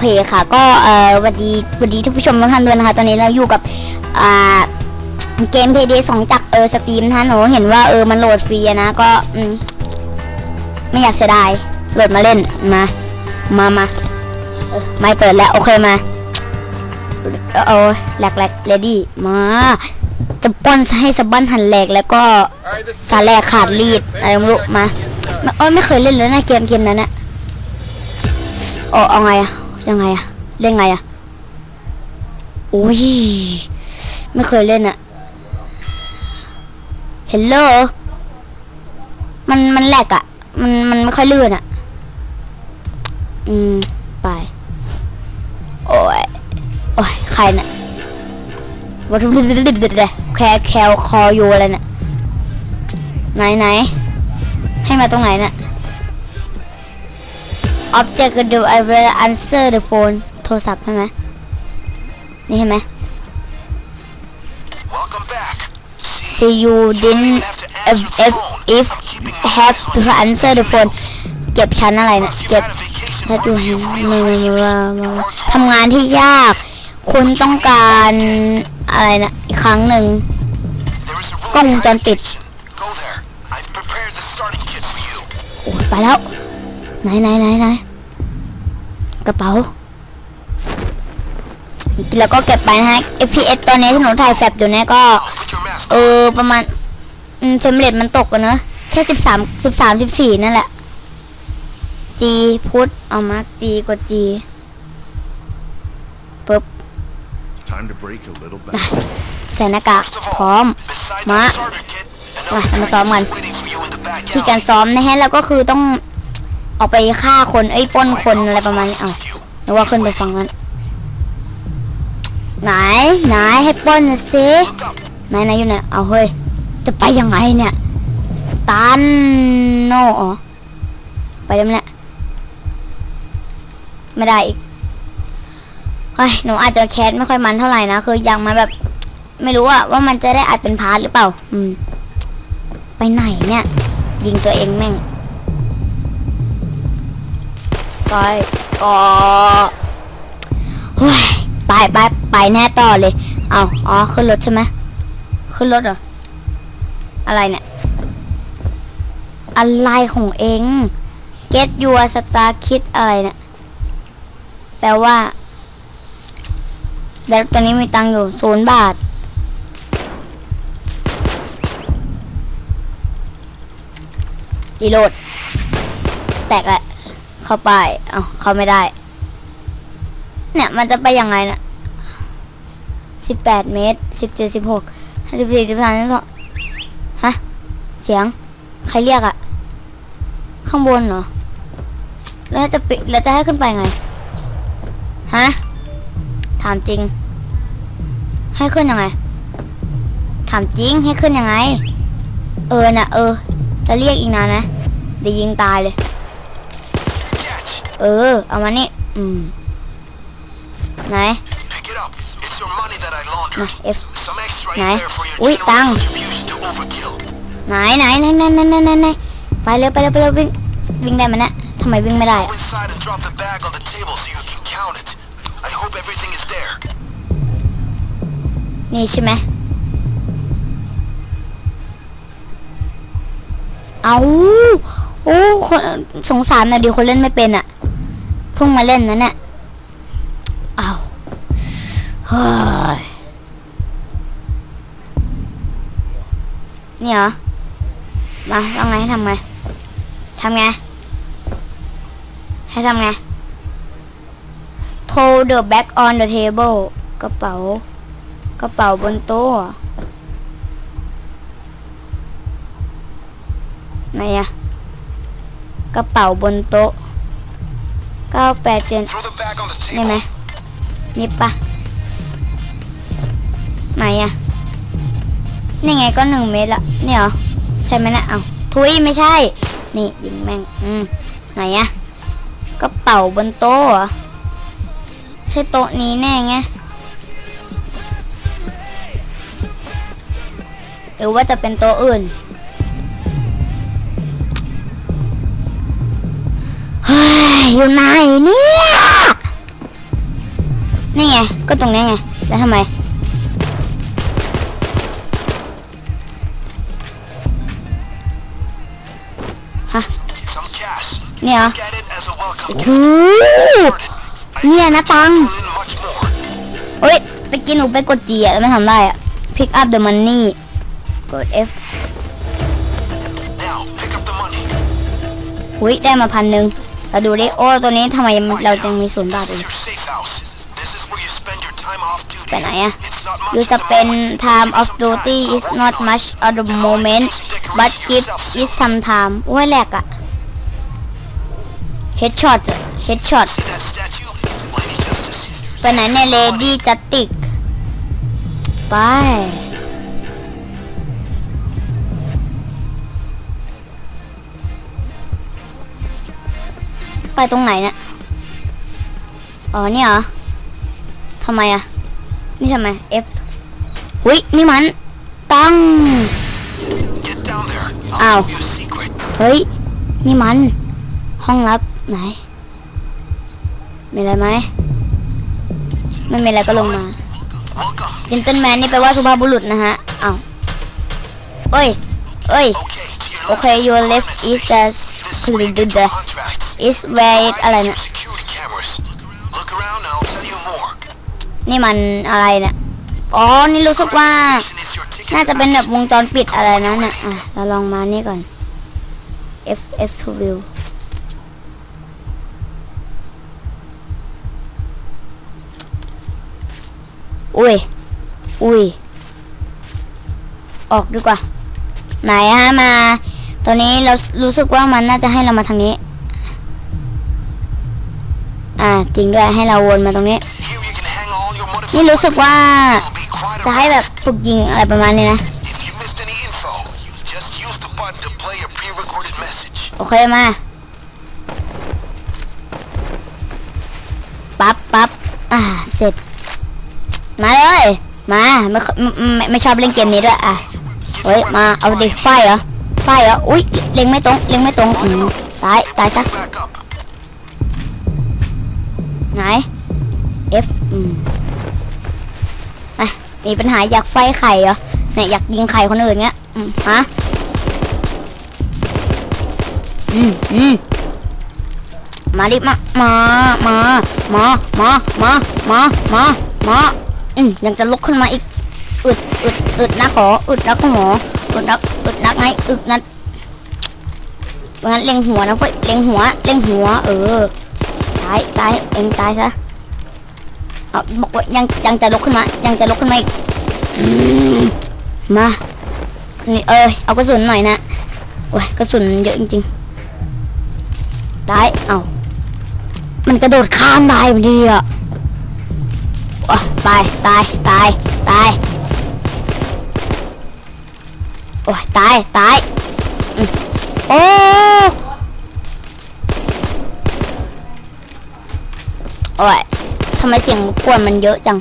เคค่ะ ก็เอ่อวัสดีวัสดีทุกผู้ชมทุกท่านด้วยนะคะ ตอนนี้เราอยู่กับอ่าเกม Payday 2จากเออสตรีมนะคะหนูเห็นว่าเออมันโหลดฟรีนะก็อืมไม่อยากเสียดายโหลดมาเล่นมามามาเออไม่เปิดแล้วโอเคมาเออแหลกแหลกเลดี้มาจะป้อนให้สะบั้นหันแหลกแล้วก็สาแหลกขาดรีดอะไรไม่รู้มาไม่เอ้ยไม่เคยเล่นเลยนะเกมเกมนั้นอะโอ้เอาไงอะ ยังไงอะเล่นไงอะโอ้ย ไม่เคยเล่นอะเฮลโลมันมันแหลกอะมันมันไม่ค่อยลื่นอะอืม ไป โอ้ย โอ้ย ใครเนี่ยวัตถุดิบดิแคร์แคลคออยู่อะไรเนี่ยไหนไหน ให้มาตรงไหนน่ะ object do I will answer the phone โทรศัพท์ใช่ไหมนี่ใช่ไหม Welcome back. see you didn't if if if have to answer the phone เก็บชั้นอะไรนะ Plus, you've เก็บ had a vacation ถ้า long ดู enough. ให้ You ไม่ realize you ว่า worked ทำงานที่ยาก คุณต้องการอะไรนะอีกครั้งหนึ่ง There is a room กล้องวงจร behind ปิด the kitchen. Go there. I've prepared the starting kit for you. โอ้ยไปแล้ว ไหนไหนไหนไหนกระเป๋า แล้วก็เก็บไปนะฮะ FPS ตอนนี้ที่หนูถ่ายแฟบอยู่เนี่ยก็ Now put your mask เออประมาณอืมเฟรมเรทมันตกกันเนอะแค่สิบสามสิบสามสิบสี่นั่นแหละ G พุทเอามา G กด G ปึ๊บ Time to break a little back. ใส่หน้ากาก First of พร้อ all, ม beside Ma. the starter kit, มา another มาซ้อมกัน package is waiting for you in the back ที่การ alley. ซ้อมนะฮะแล้วก็คือต้อง ออกไปฆ่าคนเอ้ป้นคนอะไรประมาณนี้เอาหรือว่าขึ้นไปฟังนั้นไหนไหนให้ป้นน่อยสิไหนไหนอยู่ไหนเอาเฮ้ยจะไปยังไงเนี่ยตันโนอ๋อไปได้ไหมเนี่ยไม่ได้อีกเฮ้ยหนูอาจจะแคสไม่ค่อยมันเท่าไหร่นะคือยังมาแบบ ไม่รู้อะว่ามันจะได้อัดเป็นพาร์ทหรือเปล่า อืม ไปไหนเนี่ย ยิงตัวเองแม่ง ไปก็เฮ้ยไปไปไปแน่ต่อเลย เอาอ๋อ ขึ้นรถใช่ไหมขึ้นรถเหรอ อะไรเนี่ย อะไรของเอง get your star kit อะไรเนี่ย แปลว่าแล้วตอนนี้มีตังค์อยู่ศูนย์บาท ดีโหลด แตกแหละ เข้าไป เอาเข้าไม่ได้ เนี่ยมันจะไปยังไงน่ะสิบแปดเมตรสิบเจ็ดสิบหกสิบสี่สิบสามสิบสองฮะ เสียง ใครเรียกอะข้างบนเหรอ แล้วจะปิแล้วจะให้ขึ้นไปไง ฮะ ถามจริง ให้ขึ้นยังไง ถามจริงให้ขึ้นยังไง เออน่ะเออ จะเรียกอีกนานนะเดี๋ยวยิงตายเลย เออ เอามานี่ อืม ไหนมาเอฟไหน อุ้ยตังไหนไหนไหนไหนไหนไหนไปเร็วไปเร็วไปเร็ววิ่งวิ่งได้ไหมนะทำไมวิ่งไม่ได้ นี่ใช่ไหมเอาโอ้คนสงสารนะดิคนเล่นไม่เป็นอะ่ะ พิ่งมาเล่นนะเนี่ยเอาเฮ้ยนี่เหรอ มาต้องไงให้ทำไงทำไง ให้ทำไง Throw the bag on the table กระเป๋า กระเป๋าบนโต๊ะไหนอะกระเป๋าบนโต๊ะ เก้าแปดเจ็ด Throw the bag on the นี่ table. ไหมนี่ปะไหนอะนี่ไงก็หนึ่งเมตรละนี่เหรอใช่ไหมนะเอาทุยไม่ใช่ นี่ยิงแม่งอืมไหนอะกระเป๋าบนโต๊ะเหรอใช่โต๊ะนี้แน่ไงหรือว่าจะเป็นโต๊ะอื่น อยู่ไหนเนี่ย นี่ไง ก็ตรงนี้ไง แล้วทำไม Some cash. เนี่ยเหรอ Get it as a welcome. โอ้โหเนี่ยนะตัง Put in much more. เฮ้ยตะกี้หนูไปกด G อะแล้วไม่ทำได้อะ pick up the money กด F Now, pick up the money. อุ้ยได้มาพันหนึ่ง เราดูดิโอ้ตัวนี้ทำไมเราจึงมีศูนย์บาทเองไปไหนอะ It's not much You spend time of duty is not much at the moment but give it some time โอ้ยแหลกอะ headshot headshot See that statue? Lady Justice. ไปไหนในเลดี้จัตติกไป ไปตรงไหนเนี่ยอ๋อเนี่ยเหรอทำไมอะนี่ทำไม F หุยนี่มัน ตั้ง Get down there. Ow. I'll give you a secret. เฮ้ย นี่มัน ห้องลับไหน มีอะไรไหมไม่มีอะไรก็ลงมาจินเต l แมนนี่แปลว่าสุภาพบุรุษนะฮะอ้าวเอ้ยเอ้ย โอเค your left is the This is where it อะไรเนี่ยนี่มันอะไรเนี่ย อ๋อ นี่รู้สึกว่า น่าจะเป็นแบบวงจรปิดอะไรนะเนี่ยอะเราลองมานี่ก่อน F F to view อุ้ย อุ้ย ออกดีกว่า ไหนฮะมา ตอนนี้เรารู้สึกว่ามันน่าจะให้เรามาทางนี้ อ่าจริงด้วยให้เราวนมาตรงนี้ นี่รู้สึกว่าจะให้แบบฝึกยิงอะไรประมาณนี้นะ โอเคมา ปั๊บปั๊บอ่าเสร็จ มาเลย มาไม่ไม่ไม่ไม่ชอบเล่นเกมนี้ด้วยอะเฮ้ยมาเอาดิไฟเหรอไฟเหรอ อุ้ยเล็งไม่ตรง เล็งไม่ตรงตาย ตายซะ F อืมอะมีปัญหาอยากไฟไข่เหรอเนี่ยอยากยิงไข่คนอื่นเงี้ยอืมฮะอืมอืมมาดิมามามามามามามามามาอืมยังจะลุกขึ้นมาอีกอึดอึดอึดนักหรออึดนักหมออึดนักอึดนักไงอึดนักงั้นเล็งหัวนะเว้ยเล็งหัวเล็งหัว เออตายตายเอ็งตายซะ เอาบอกว่ายังยังจะลุกขึ้นมา ยังจะลุกขึ้นมาอีกอืมมานี่เอ้ยเอากระสุนหน่อยนะโอ้ยกระสุนเยอะจริงๆตายเอามันกระโดดข้ามได้พอดีอะโอ้ยตายตายตายตายโอ้ยตายตาย กวนมันเยอะจัง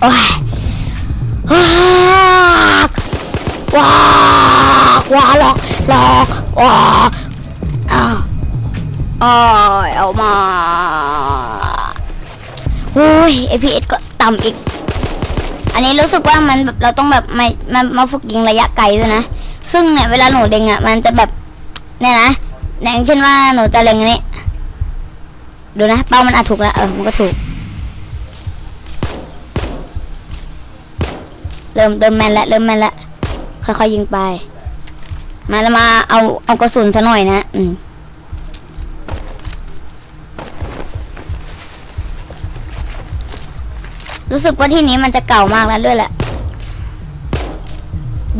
โอ้ยว้าว้ากว้าหลอกหลอกว้าอ้าวอ้ายเอามาโอ้ย APS ก็ต่ำอีก อันนี้รู้สึกว่ามันแบบเราต้องแบบมามามาฝึกยิงระยะไกลด้วยนะ ซึ่งเนี่ยเวลาหนูเล็งอะ มันจะแบบ เนี่ยนะอย่างเช่นว่าหนูจะเล็งอันนี้ ดูนะเป้ามันอาจถูกแล้วเออมันก็ถูก เริ่มเริ่มแมนแล้วเริ่มแมนแล้วค่อยๆยิงไป มาแล้วมาเอาเอากระสุนซะหน่อยนะ อืมรู้สึกว่าที่นี้มันจะเก่ามากแล้วด้วยแหละ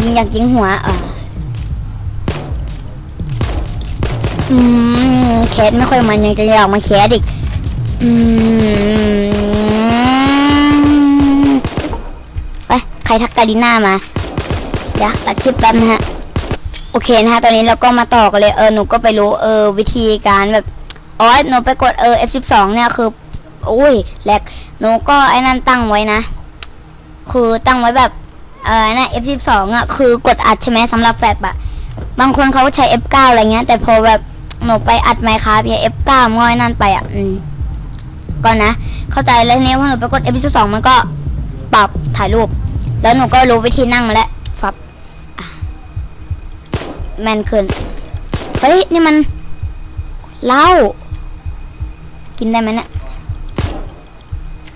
ยิงอยากยิงหัว เอะอืม แคสไม่ค่อยมันยังจะอยากมาแคสอีกอไปใครทักกาลิน่ามาเดี๋ยวตัดคลิปแป๊บนะฮะ โอเคนะฮะ ตอนนี้เราก็มาต่อกันเลย เออ หนูก็ไปรู้ เออ วิธีการแบบ อ๋อ หนูไปกดเออ F12 เนี่ยคือ อุ้ยแลกหนูก็ไอ้นั่นตั้งไว้นะ คือตั้งไว้แบบ เออนะ F12 อะ คือกดอัดใช่ไหมสำหรับแฟลปอะบางคนเขาใช้ F9 อะไรเงี้ย แต่พอแบบ หนูไปอัดไมค์ครับอย่า F9 ง่อยนั่นไปอะอืมก่อนนะ เข้าใจแล้วทีนี้พอหนูไปกด F2 มันก็ปรับถ่ายรูป แล้วหนูก็รู้วิธีนั่งมาแล้วฟับอะแมนขึ้นเฮ้ยนี่มันเหล้ากินได้ไหมเนี่ย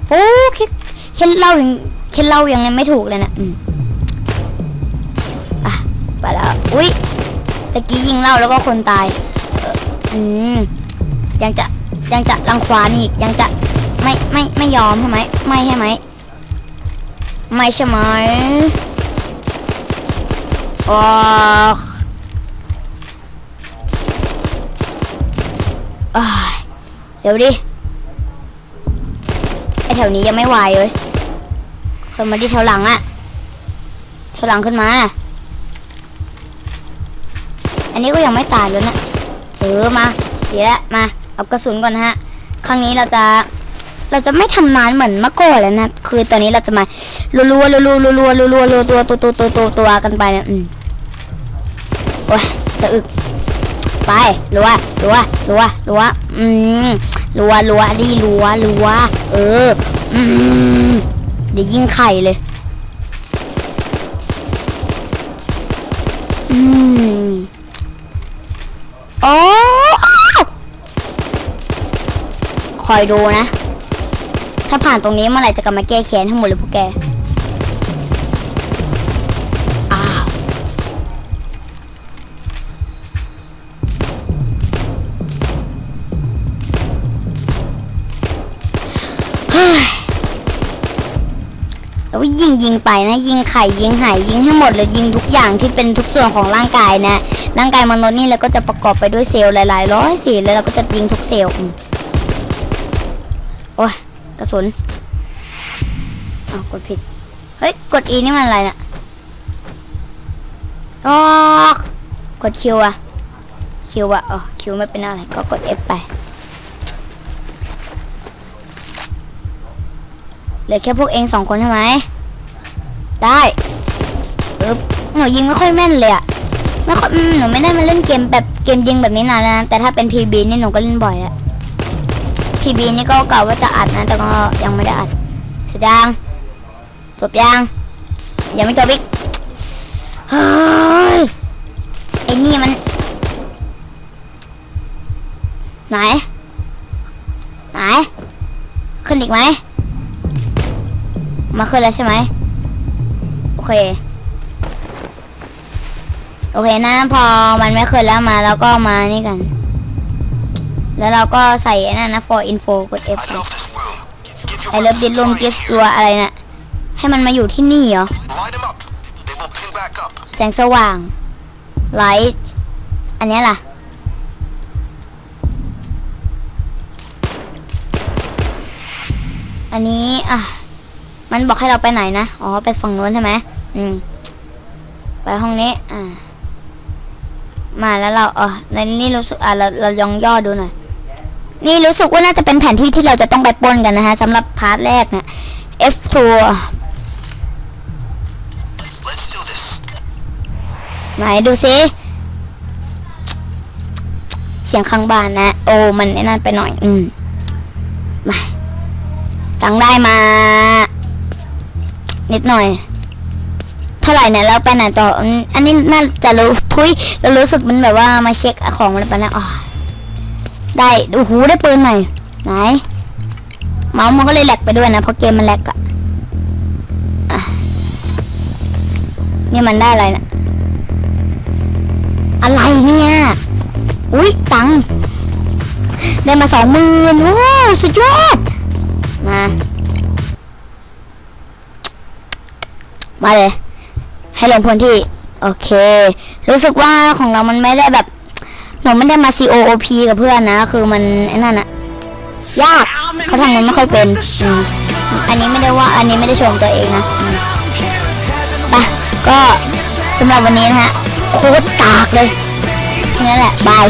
โอ้คิดคิดเหล้ายังคิดเหล้ายังไม่ถูกเลยนะอืมอะไปแล้วอุ้ยตะกี้ยิงเหล้าแล้วก็คนตายเอืมยังจะยังจะรังควานอีกยังจะไม่ไม่ไม่ยอมใช่ไหมไม่ใช่ไหมไม่ใช่ไหมโอ้อ้ายเดี๋ยวดิไอแถวนี้ยังไม่ไหวเลยขึ้นมาที่แถวหลังอะแถวหลังขึ้นมา อันนี้ก็ยังไม่ตายเลยนะ เออมาเดี๋ยวละมาเอากระสุนก่อนฮะ ครั้งนี้เราจะเราจะไม่ทำนานเหมือนเมื่อก่อนแล้วนะ คือตอนนี้เราจะมารัวๆรัวๆรัวๆรัวๆรัวรัวตัวตัวตัวตัวตัวตัวกันไปเนี่ยอืมโอ้ยสะอึกไปรัวรัวรัวรัวอืมรัวรัวดีรัวรัวเอออืมเดี๋ยวยิงไข่เลยอืม คอยดูนะ ถ้าผ่านตรงนี้เมื่อไหร่จะกลับมาแก้แค้นทั้งหมดเลยพวกแก อ้าวแล้วก็ยิงยิงไปนะ ยิงไข่ยิงไหายยิงให้หมดเลยยิงทุกอย่างที่เป็นทุกส่วนของร่างกายนะ ร่างกายมนุษย์นี่แล้วก็จะประกอบไปด้วยเซลล์หลายๆร้อยสิแล้วเราก็จะยิงทุกเซลล์ กระสุนอ้าวกดผิด เฮ้ย กด E นี่มันอะไรน่ะออกกด Q อะ Q อะอ๋อ Q ไม่เป็นอะไร ก็กด F ไปเหลือแค่พวกเองสองคนใช่ไหม ได้ปึ๊บหนูยิงไม่ค่อยแม่นเลยอะไม่ค่อยหนูไม่ได้มาเล่นเกมแบบเกมยิงแบบนี้นานแล้วนะแต่ถ้าเป็น PB นี่หนูก็เล่นบ่อยอะ PB นี่ก็เก่าวว่าจะอัดนะ แต่ก็ยังไม่ได้อัดเสร็จยังจบยังยังไม่จบอีกเฮ้ยไอ้นี่มัน ไหน ไหน ขึ้นอีกไหม มาขึ้นแล้วใช่ไหมโอเค โอเคนะ พอมันไม่ขึ้นแล้วมาแล้วก็มานี่กัน แล้วเราก็ใส่ไอ้นั่นนะ for info กด F I love this room. Give ไอ your เลิฟดิ friends ลม some กิฟ idea. ตัวอะไรนะ่ะให้มันมาอยู่ที่นี่เหรอ Light them up. They will ping back up. แสงสว่าง ไลท์อันเนี้ยล่ะ อันนี้ อะ มันบอกให้เราไปไหนนะ อ๋อ ไปฝั่งนู้นใช่ไหมอืม ไปห้องนี้ อ่า มาแล้วเรา เออในนี่รู้สึก อะ เรา เราลองย่อดูหน่อย นี่รู้สึกว่าน่าจะเป็นแผนที่ที่เราจะต้องไปปล้นกันนะฮะสำหรับพาร์ทแรกเนี่ย F2 ไหนดูซิ เสียงข้างบ้านนะ โอ้มันไอ้นั่นไปหน่อย อืมมาตังได้มา นิดหน่อย เท่าไหร่เนี่ยแล้วไปไหนต่อ อันนี้น่าจะรู้ทุยเรารู้สึกมันแบบว่ามาเช็คของมันไปนะอ๋อ ได้ดูหูได้ปืนใหน่ไหน เมาส์มันก็เลยแหลกไปด้วยนะเพราะเกมมันแหลกอะนี่มันได้อะไรนะอะไรเนี่ย อุ้ยตังได้มาสองหมื่นโอ้สุดยอด มา มาเลย ให้ลงพื้นที่ โอเค รู้สึกว่าของเรามันไม่ได้แบบ หนูไม่ได้มา COOP กับเพื่อนนะ คือมันไอ้นั่นอะยากเขาทำมันไม่ค่อยเป็นอืมอันนี้ไม่ได้ว่าอันนี้ไม่ได้ชมตัวเองนะอืมไปก็สำหรับวันนี้นะฮะโคตรกากเลยแค่นี้แหละบาย